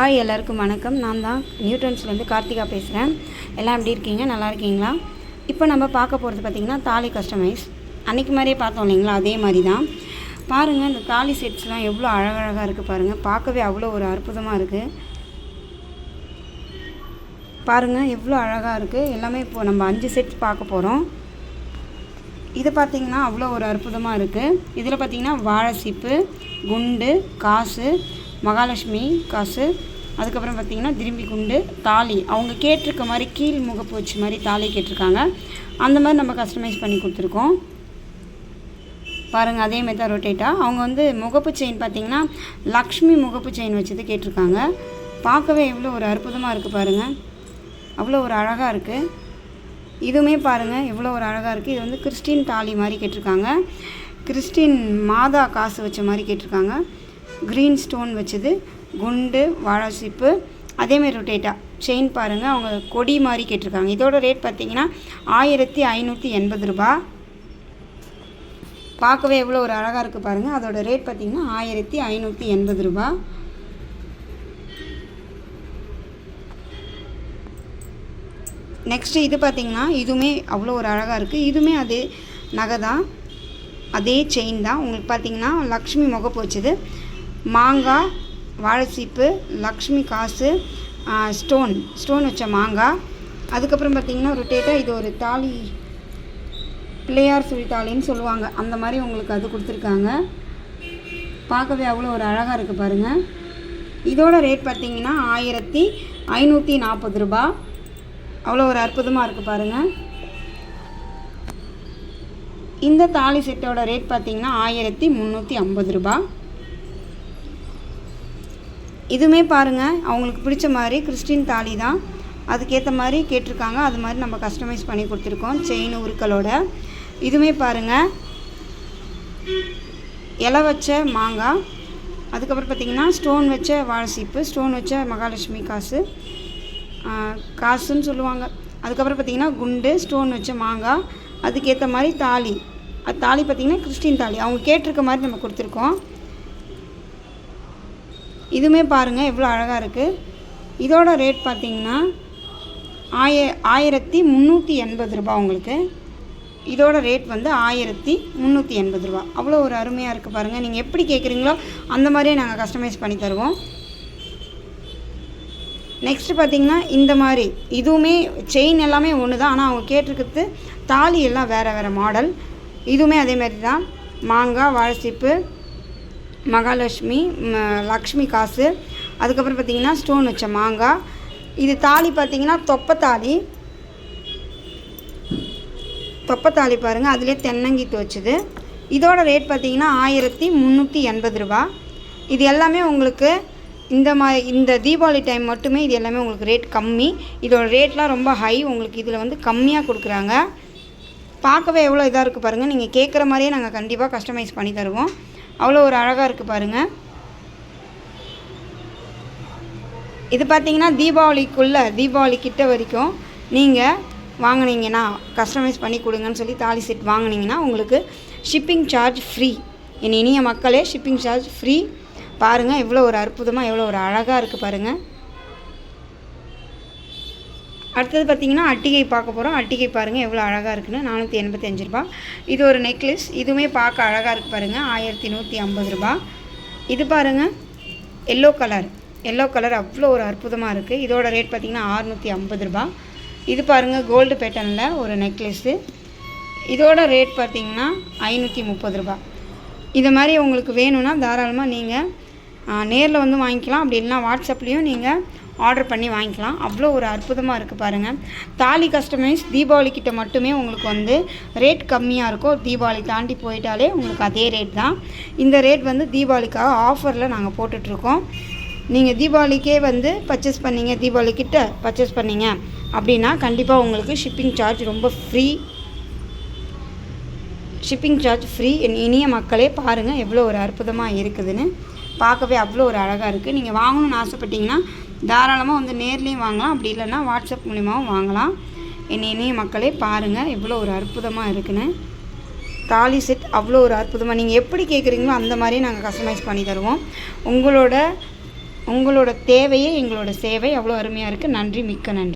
Hi எல்லாருக்கும் வணக்கம். நான் தான் நியூட்ரன்ஸ்லேருந்து கார்த்திகா பேசுகிறேன் எல்லாம் எப்படி இருக்கீங்க? நல்லா இருக்கீங்களா? இப்போ நம்ம பார்க்க போகிறது பார்த்திங்கன்னா தாலி கஸ்டமைஸ் அன்றைக்கி மாதிரியே பார்த்தோம் இல்லைங்களா? அதே மாதிரி தான். பாருங்கள் இந்த தாலி செட்ஸ்லாம் எவ்வளோ அழகழகாக இருக்குது பாருங்கள் பார்க்கவே அவ்வளோ ஒரு அற்புதமாக இருக்குது பாருங்கள் எவ்வளோ அழகாக இருக்குது எல்லாமே இப்போது நம்ம அஞ்சு செட்ஸ் பார்க்க போகிறோம் இது பார்த்திங்கன்னா அவ்வளோ ஒரு அற்புதமாக இருக்குது இதில் பார்த்திங்கன்னா வாழை சீப்பு குண்டு காசு மகாலட்சுமி காசு. அதுக்கப்புறம் பார்த்திங்கன்னா திரும்பி குண்டு தாலி. அவங்க கேட்டிருக்க மாதிரி கீழ் முகப்பு வச்சு மாதிரி தாலி கேட்டிருக்காங்க. அந்த மாதிரி நம்ம கஸ்டமைஸ் பண்ணி கொடுத்துருக்கோம். பாருங்கள் அதே மாதிரி தான் ரொட்டேட்டாக அவங்க வந்து முகப்பு செயின் பார்த்திங்கன்னா லக்ஷ்மி முகப்பு செயின் வச்சது கேட்டிருக்காங்க. பார்க்கவே எவ்வளோ ஒரு அற்புதமாக இருக்குது பாருங்கள் அவ்வளோ ஒரு அழகாக இருக்குது இதுவுமே பாருங்கள் எவ்வளோ ஒரு அழகாக இருக்குது இது வந்து கிறிஸ்டின் தாலி மாதிரி கேட்டிருக்காங்க. கிறிஸ்டின் மாதா காசு வச்ச மாதிரி கேட்டிருக்காங்க. க்ரீன் ஸ்டோன் வச்சது குண்டு வாழைச்சிப்பு அதேமாதிரி ரொட்டேட்டா செயின் பாருங்கள் அவங்க கொடி மாதிரி கேட்டிருக்காங்க. இதோட ரேட் பார்த்தீங்கன்னா ஆயிரத்தி ஐநூற்றி எண்பது ரூபா. பார்க்கவே எவ்வளோ ஒரு அழகாக இருக்குது பாருங்கள் அதோடய ரேட் பார்த்திங்கன்னா ஆயிரத்தி ஐநூற்றி எண்பது ரூபா. நெக்ஸ்ட்டு இது பார்த்திங்கன்னா இதுவுமே அவ்வளோ ஒரு அழகாக இருக்குது இதுவுமே அதே நகை தான். அதே செயின் தான். உங்களுக்கு பார்த்திங்கன்னா லக்ஷ்மி முகப்பு வச்சது. மாங்காய் வாழைச்சீப்பு லக்ஷ்மி காசு ஸ்டோன் ஸ்டோன் வச்ச மாங்காய் அதுக்கப்புறம் பார்த்திங்கன்னா ரொட்டேட்டாக இது ஒரு தாலி பிள்ளையார் சுழி தாலின்னு சொல்லுவாங்க. அந்த மாதிரி உங்களுக்கு அது கொடுத்துருக்காங்க. பார்க்கவே அவ்வளோ ஒரு அழகாக இருக்குது பாருங்கள் இதோட ரேட் பார்த்திங்கன்னா ஆயிரத்தி ஐநூற்றி நாற்பது ரூபா. அவ்வளோ ஒரு அற்புதமாக இருக்குது பாருங்கள் இந்த தாலி செட்டோட ரேட் பார்த்திங்கன்னா ஆயிரத்தி முந்நூற்றி ஐம்பது ரூபா. இதுவுமே பாருங்கள் அவங்களுக்கு பிடிச்ச மாதிரி கிறிஸ்டின் தாலி தான். அதுக்கேற்ற மாதிரி கேட்டிருக்காங்க அது மாதிரி நம்ம கஸ்டமைஸ் பண்ணி கொடுத்துருக்கோம் செயின் உருக்களோட. இதுவுமே பாருங்கள் இலை வச்ச மாங்காய் அதுக்கப்புறம் பார்த்திங்கன்னா ஸ்டோன் வச்ச வாழைசீப்பு ஸ்டோன் வச்ச மகாலட்சுமி காசு காசுன்னு சொல்லுவாங்க. அதுக்கப்புறம் பார்த்திங்கன்னா குண்டு ஸ்டோன் வச்ச மாங்காய் அதுக்கேற்ற மாதிரி தாலி. அது தாலி பார்த்திங்கன்னா கிறிஸ்டின் தாலி. அவங்க கேட்டிருக்க மாதிரி நம்ம கொடுத்துருக்கோம். இதுவுமே பாருங்கள் எவ்வளோ அழகாக இருக்குது இதோட ரேட் பார்த்திங்கன்னா ஆய ஆயிரத்தி முந்நூற்றி எண்பது ரூபா உங்களுக்கு. இதோட ரேட் வந்து ஆயிரத்தி முந்நூற்றி எண்பது ரூபா அவ்வளோ ஒரு அருமையாக இருக்குது பாருங்கள் நீங்கள் எப்படி கேட்குறீங்களோ அந்த மாதிரியே நாங்கள் கஸ்டமைஸ் பண்ணி தருவோம். நெக்ஸ்ட்டு பார்த்திங்கன்னா இந்த மாதிரி. இதுவுமே செயின் எல்லாமே ஒன்று தான் ஆனால் அவங்க கேட்டிருக்கிறது தாலி எல்லாம் வேறு வேறு மாடல் இதுவுமே அதே மாதிரி தான் மாங்காய் வாழைச்சீப்பு மகாலட்சுமி லக்ஷ்மி காசு அதுக்கப்புறம் பார்த்திங்கன்னா ஸ்டோன் வச்ச மாங்காய். இது தாலி பார்த்திங்கன்னா தொப்பத்தாலி தொப்பத்தாலி பாருங்கள் அதிலே தென்னங்கீத்து வச்சுது. இதோட ரேட் பார்த்திங்கன்னா ஆயிரத்தி முந்நூற்றி எண்பது ரூபா. இது எல்லாமே உங்களுக்கு இந்த மாதிரி இந்த தீபாவளி டைம் மட்டுமே இது எல்லாமே உங்களுக்கு ரேட் கம்மி. இதோட ரேட்லாம் ரொம்ப ஹை உங்களுக்கு இதில் வந்து கம்மியாக கொடுக்குறாங்க. பார்க்கவே எவ்வளோ இதாக இருக்குது பாருங்கள் நீங்கள் கேட்குற மாதிரியே நாங்கள் கண்டிப்பாக கஸ்டமைஸ் பண்ணி தருவோம். அவ்வளோ ஒரு அழகாக இருக்குது பாருங்கள் இது பார்த்தீங்கன்னா தீபாவளிக்குள்ளே தீபாவளி கிட்ட வரைக்கும் நீங்கள் வாங்கினீங்கன்னா கஸ்டமைஸ் பண்ணி கொடுங்கன்னு சொல்லி தாலி செட் வாங்கினீங்கன்னா உங்களுக்கு ஷிப்பிங் சார்ஜ் ஃப்ரீ என் இனிய மக்களே ஷிப்பிங் சார்ஜ் ஃப்ரீ பாருங்கள் எவ்வளோ ஒரு அற்புதமாக எவ்வளோ ஒரு அழகாக இருக்குது பாருங்கள் அடுத்தது பார்த்திங்கன்னா அட்டிகை பார்க்க போகிறோம் அட்டிகை பாருங்கள் எவ்வளோ அழகாக இருக்குன்னு. நானூற்றி எண்பத்தஞ்சு ரூபா இது ஒரு நெக்லஸ். இதுவுமே பார்க்க அழகாக இருக்குது பாருங்கள் ஆயிரத்தி நூற்றி ஐம்பது ரூபா இது பாருங்கள் எல்லோ கலர். எல்லோ கலர் அவ்வளோ ஒரு அற்புதமாக இருக்குது இதோட ரேட் பார்த்திங்கன்னா அறுநூற்றி ஐம்பது ரூபா இது பாருங்கள் கோல்டு பேட்டர்னில் ஒரு நெக்லஸ்ஸு இதோட ரேட் பார்த்திங்கன்னா ஐநூற்றி முப்பது ரூபா இது மாதிரி உங்களுக்கு வேணும்னா தாராளமாக நீங்கள் நேரில் வந்து வாங்கிக்கலாம். அப்படி இல்லைனா வாட்ஸ்அப்லேயும் நீங்கள் ஆர்டர் பண்ணி வாங்கிக்கலாம். அவ்வளோ ஒரு அற்புதமாக இருக்குது பாருங்கள் தாலி கஸ்டமைஸ் தீபாவளி கிட்ட மட்டுமே உங்களுக்கு வந்து ரேட் கம்மியாக இருக்கும். தீபாவளி தாண்டி போயிட்டாலே உங்களுக்கு அதே ரேட் தான். இந்த ரேட் வந்து தீபாவளிக்காக ஆஃபரில் நாங்கள் போட்டுட்ருக்கோம். நீங்கள் தீபாவளிக்கே வந்து பர்ச்சேஸ் பண்ணீங்க. தீபாவளி கிட்ட பர்ச்சேஸ் பண்ணீங்க அப்படின்னா கண்டிப்பாக உங்களுக்கு ஷிப்பிங் சார்ஜ் ரொம்ப ஃப்ரீ ஷிப்பிங் சார்ஜ் ஃப்ரீ என் இனிய மக்களே பாருங்கள் எவ்வளோ ஒரு அற்புதமாக இருக்குதுன்னு. பார்க்கவே அவ்வளோ ஒரு அழகாக இருக்குது நீங்கள் வாங்கணும்னு ஆசைப்பட்டீங்கன்னா தாராளமாக வந்து நேர்லேயும் வாங்கலாம். அப்படி இல்லைன்னா வாட்ஸ்அப் மூலிமாவும் வாங்கலாம். என் இனிய மக்களே பாருங்கள் எவ்வளோ ஒரு அற்புதமாக இருக்குன்னு. தாலி செட் அவ்வளோ ஒரு அற்புதமாக நீங்கள் எப்படி கேட்குறீங்களோ அந்த மாதிரியே நாங்கள் கஸ்டமைஸ் பண்ணி தருவோம். உங்களோட உங்களோட தேவையே எங்களோட சேவை. அவ்வளோ அருமையாக இருக்குது நன்றி மிக்க நன்றி.